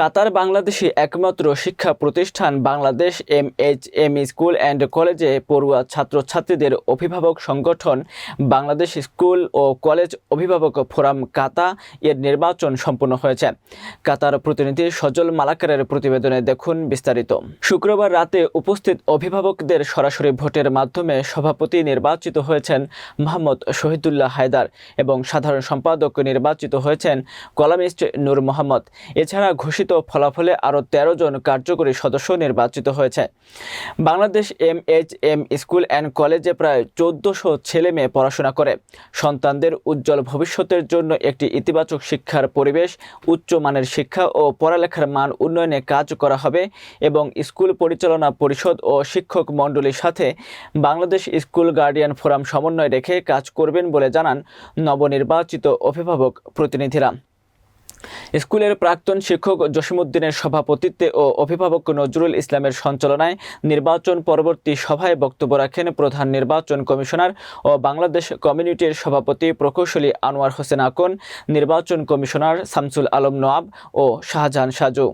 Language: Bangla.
কাতার বাংলাদেশি একমাত্র শিক্ষা প্রতিষ্ঠান Bangladesh M H M school and কলেজে পড়ুয়া ছাত্রছাত্রীদের অভিভাবক সংগঠন বাংলাদেশ স্কুল ও কলেজ অভিভাবক ফোরাম কাতা এর নির্বাচন সম্পন্ন হয়েছে। কাতার প্রতিনিধি সজল মালাকারের প্রতিবেদনে দেখুন বিস্তারিত। শুক্রবার রাতে উপস্থিত অভিভাবকদের সরাসরি ভোটের মাধ্যমে সভাপতি নির্বাচিত হয়েছেন মোহাম্মদ শহীদুল্লাহ হায়দার এবং সাধারণ সম্পাদক নির্বাচিত হয়েছেন কলামিস্ট নূর মোহাম্মদ। এছাড়া ঘোষিত ফলাফলে আরও তেরো জন কার্যকরী সদস্য নির্বাচিত হয়েছে। Bangladesh M H M school and কলেজে প্রায় চোদ্দশো ছেলে মেয়ে পড়াশোনা করে। সন্তানদের উজ্জ্বল ভবিষ্যতের জন্য একটি ইতিবাচক শিক্ষার পরিবেশ উচ্চমানের শিক্ষা ও পড়ালেখার মান উন্নয়নে কাজ করা হবে এবং স্কুল পরিচালনা পরিষদ ও শিক্ষক মণ্ডলীর সাথে বাংলাদেশ স্কুল গার্ডিয়ান ফোরাম সমন্বয় রেখে কাজ করবেন বলে জানান নবনির্বাচিত অভিভাবক প্রতিনিধিরা। স্কুলের প্রাক্তন শিক্ষক জসিমুদ্দিনের সভাপতিত্বে ও অভিভাবক নজরুল ইসলামের সঞ্চালনায় নির্বাচন পরবর্তী সভায় বক্তব্য রাখেন প্রধান নির্বাচন কমিশনার ও বাংলাদেশ কমিউনিটির সভাপতি প্রকৌশলী আনোয়ার হোসেন আকন, নির্বাচন কমিশনার শামসুল আলম নোয়াব ও শাহজাহান সাজু।